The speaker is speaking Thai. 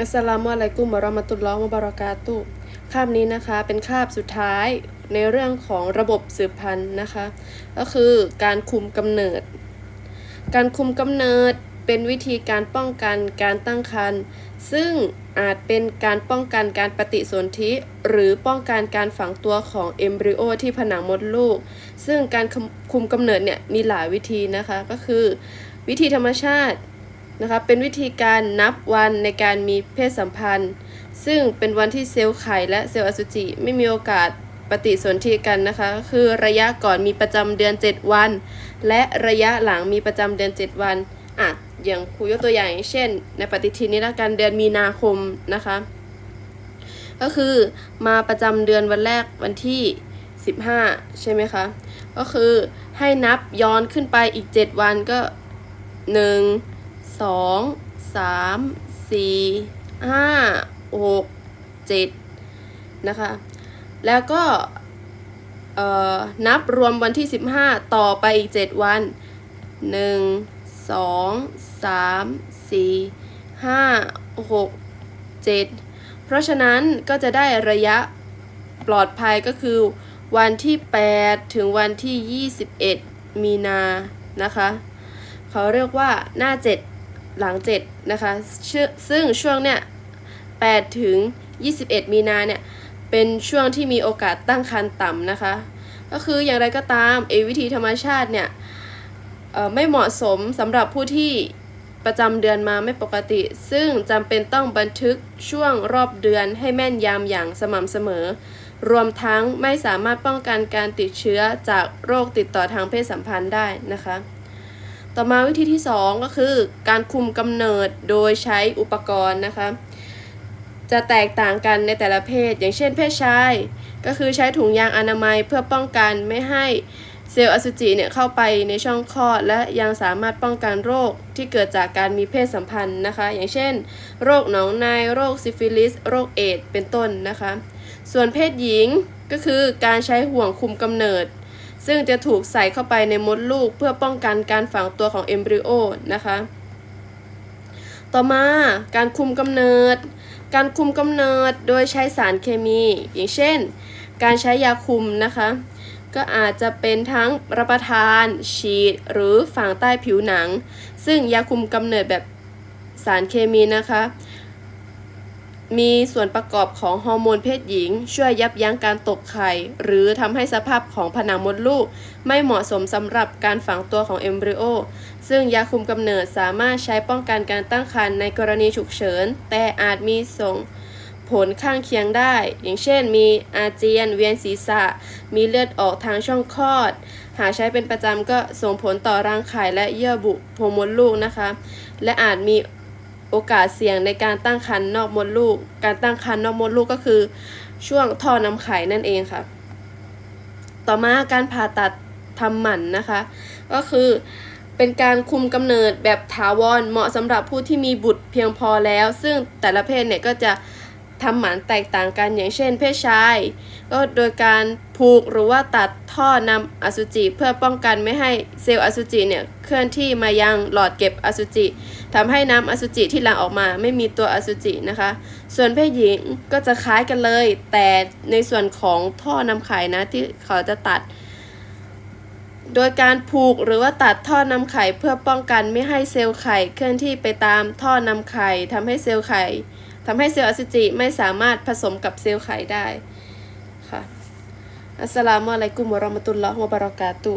อัสลามุอะลัยกุมวะเรามะตุลลอฮ์วะบะเรากาตุคาบนี้นะคะเป็นคาบสุดท้ายในเรื่องของระบบสืบพันธุ์นะคะ ก็คือการคุมกำเนิด การคุมกำเนิดเป็นวิธีการป้องกันการตั้งครรภ์ซึ่งอาจเป็นการป้องกันการปฏิสนธิ หรือป้องกันการฝังตัวของเอมบริโอที่ผนังมดลูก ซึ่งการคุมกำเนิดเนี่ยมีหลายวิธีนะคะ ก็คือ วิธีธรรมชาติ นะคะเป็นวิธีการนับวันในการมีเพศสัมพันธ์ ซึ่งเป็นวันที่เซลล์ไข่และเซลล์อสุจิไม่มีโอกาสปฏิสนธิกันนะคะก็คือระยะก่อนมีประจำเดือน 7 วัน และระยะหลังมีประจำเดือน 7 วันอะอย่างครูยกตัวอย่างอย่างเช่น ในปฏิทินนี้ละกันเดือนมีนาคมนะคะ ก็คือมาประจำเดือนวันแรกวันที่ 15 ใช่ไหมคะ ก็คือให้นับย้อนขึ้นไปอีก 7 วันก็ 1 สองสามสี่ห้าหกเจ็ดนะคะ แล้วก็เอ่อนับรวมวันที่ 15 ต่อไปอีก 7 วัน 1 2 3 4 5 6 7 เพราะฉะนั้นก็จะได้ระยะปลอดภัยก็คือวันที่ 8 ถึงวันที่ 21 มีนานะคะ เขาเรียกว่าหน้า 7 หลัง7นะคะชื่อซึ่งช่วงเนี้ย8ถึง21มีนาเนี่ยเป็นช่วงที่มีโอกาสตั้งครรภ์ต่ำนะคะ ก็คืออย่างไรก็ตามเอวิธีธรรมชาติเนี่ยไม่เหมาะสมสำหรับผู้ที่ประจำเดือนมาไม่ปกติ ซึ่งจำเป็นต้องบันทึกช่วงรอบเดือนให้แม่นยำอย่างสม่ำเสมอ รวมทั้งไม่สามารถป้องกันการติดเชื้อจากโรคติดต่อทางเพศสัมพันธ์ได้นะคะ ต่อมาวิธีที่ 2 ก็คือ การคุมกำเนิดโดยใช้อุปกรณ์นะคะ จะแตกต่างกันในแต่ละเพศ อย่างเช่นเพศชาย ก็คือใช้ถุงยางอนามัยเพื่อป้องกันไม่ให้เซลล์อสุจิเนี่ยเข้าไปในช่องคลอด และยังสามารถป้องกันโรคที่เกิดจากการมีเพศสัมพันธ์นะคะ อย่างเช่น โรคหนองในโรคซิฟิลิส โรคเอดเป็นต้นนะคะ ส่วนเพศหญิงก็คือการใช้ห่วงคุมกำเนิด ซึ่งจะถูกใส่เข้าไปในมดลูกเพื่อป้องกันการฝังตัวของเอมบริโอนะคะ ต่อมาการคุมกำเนิด การคุมกำเนิดโดยใช้สารเคมี อย่างเช่น การใช้ยาคุมนะคะ ก็อาจจะเป็นทั้งรับประทาน ฉีด หรือฝังใต้ผิวหนัง ซึ่งยาคุมกำเนิดแบบสารเคมีนะคะ มีส่วนประกอบของฮอร์โมนเพศหญิง ช่วยยับยั้งการตกไข่ หรือทำให้สภาพของผนังมดลูก ไม่เหมาะสมสำหรับการฝังตัวของเอมบริโอ ซึ่งยาคุมกำเนิดสามารถใช้ป้องกันการตั้งครรภ์ในกรณีฉุกเฉิน แต่อาจมีส่งผลข้างเคียงได้ อย่างเช่น มีอาเจียน เวียนศีรษะ มีเลือดออกทางช่องคลอด หากใช้เป็นประจำก็ส่งผลต่อร่างกายและเยื่อบุโพรงมดลูกนะคะ และอาจมี โอกาสเสี่ยงในการตั้งครรภ์นอกมดลูก การตั้งครรภ์นอกมดลูกก็คือ ช่วงท่อนำไข่นั่นเองค่ะ ต่อมาการผ่าตัดทำหมันนะคะ ก็คือเป็นการคุมกำเนิดแบบถาวรเหมาะสำหรับผู้ที่มีบุตรเพียงพอแล้ว ซึ่งแต่ละเพศเนี่ยก็จะ ทำหมันแตกต่างกันอย่างเช่น เพศชาย ก็โดยการผูกหรือว่าตัดท่อนำอสุจิ เพื่อป้องกันไม่ให้เซลล์อสุจิเนี่ยเคลื่อนที่มายังหลอดเก็บอสุจิทำให้น้ำอสุจิที่หลั่งออกมาไม่มีตัวอสุจินะคะ ส่วนเพศหญิงก็จะคล้ายกันเลย แต่ในส่วนของท่อนำไข่นะที่เขาจะตัด โดยการผูกหรือว่าตัดท่อนำไข่เพื่อป้องกันไม่ให้เซลล์ไข่เคลื่อนที่ไปตามท่อนำไข่ทำให้เซลล์ไข่ ทำให้เซลล์อสุจิไม่สามารถผสมกับเซลล์ไข่ได้ค่ะอัสสลามุอะลัยกุมวะเราะมะตุลลอฮ์วะบะเราะกาตุ